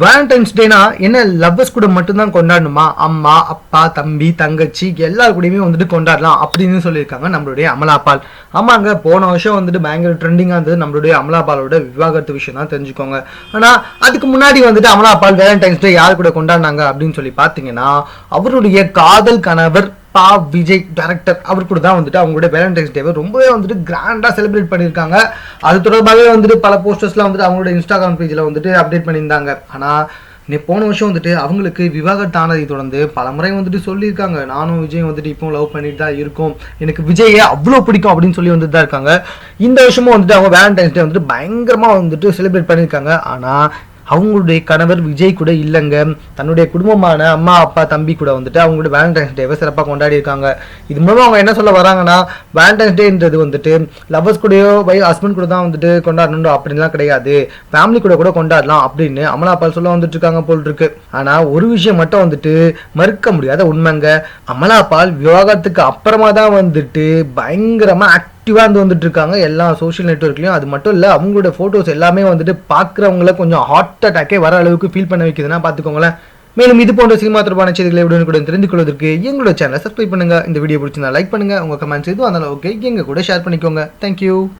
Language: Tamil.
வேலண்டைன்ஸ் டேனா என்ன லவ்வர்ஸ் கூட மட்டும்தான் கொண்டாடணுமா? அம்மா அப்பா தம்பி தங்கச்சி எல்லார் கூடயுமே வந்துட்டு கொண்டாடலாம் அப்படின்னு சொல்லியிருக்காங்க நம்மளுடைய அமலாபால். ஆமாங்க போன வருஷம் வந்துட்டு பயங்கர ட்ரெண்டிங்காக இருந்தது நம்மளுடைய அமலாபாலோட விவாகரத்து விஷயம் தான் தெரிஞ்சுக்கோங்க. ஆனால் அதுக்கு முன்னாடி வந்துட்டு அமலாபால் வேலண்டைன்ஸ் டே யார் கூட கொண்டாடினாங்க அப்படின்னு சொல்லி பார்த்தீங்கன்னா அவருடைய காதல் கணவர் பா விஜய் டேரக்டர் அவர் கூட தான் வந்துட்டு அவங்களுடைய வேலண்டைன்ஸ் டேவை ரொம்பவே வந்துட்டு கிராண்டாக செலிப்ரேட் பண்ணியிருக்காங்க. அது தொடர்பாகவே வந்துட்டு பல போஸ்டர்ஸ்லாம் வந்துட்டு அவங்களோட இன்ஸ்டாகிராம் பேஜில் வந்துட்டு அப்டேட் பண்ணியிருந்தாங்க. ஆனால் நீ போன வருஷம் வந்துட்டு அவங்களுக்கு விவாகரத்து தொடர்ந்து பல முறை வந்துட்டு சொல்லியிருக்காங்க. நானும் விஜய் வந்துட்டு இப்போ லவ் பண்ணிட்டு தான் இருக்கோம். எனக்கு விஜயை அவ்வளோ பிடிக்கும் அப்படின்னு சொல்லி வந்துட்டு தான் இருக்காங்க. இந்த வருஷமும் வந்துட்டு அவங்க வேலண்டைன்ஸ் டே வந்துட்டு பயங்கரமாக வந்துட்டு செலிப்ரேட் பண்ணியிருக்காங்க. ஆனால் அவங்களுடைய கணவர் விஜய் கூட இல்லைங்க. தன்னுடைய குடும்பமான அம்மா அப்பா தம்பி கூட வந்துட்டு அவங்களோட வேலண்டைன்ஸ் டேவை சிறப்பாக கொண்டாடி இருக்காங்க இது மூலமாக அவங்க என்ன சொல்ல வராங்கன்னா வேலண்டைன்ஸ் டேன்றது வந்துட்டு லவ்வர்ஸ் கூடயோ வை ஹஸ்பண்ட் கூட தான் வந்துட்டு கொண்டாடணும் அப்படின்லாம் கிடையாது. ஃபேமிலி கூட கூட கொண்டாடலாம் அப்படின்னு அமலா பால் சொல்ல வந்துட்டு இருக்காங்க போல் இருக்கு ஆனால் ஒரு விஷயம் மட்டும் வந்துட்டு மறுக்க முடியாத உண்மைங்க. அமலா பால் விவாகரத்துக்கு அப்புறமா தான் வந்துட்டு பயங்கரமாக ஆக்டிவாக இருந்து வந்துட்டு இருக்காங்க எல்லா சோஷியல் நெட்ஒர்க்லையும் அது மட்டும் இல்லை அவங்களோட ஃபோட்டோஸ் எல்லாமே வந்துட்டு பார்க்குறவங்கள கொஞ்சம் ஹார்ட் அட்டாக்கே வர அளவுக்கு ஃபீல் பண்ண வைக்குதுன்னா பார்த்துக்கோங்களேன் மேலும் இது போன்ற சினிமா தொடர்பான செய்திகளை உடனே கூட தெரிந்து கொள்வதற்கு எங்களோட சேனலை சப்ஸ்கிரைப் பண்ணுங்கள் இந்த வீடியோ பிடிச்சிருந்தா லைக் பண்ணுங்க. உங்கள் கமெண்ட்ஸ் எதுவும் அந்த ஓகே எங்கள் கூட ஷேர் பண்ணிக்கோங்க. தேங்க்யூ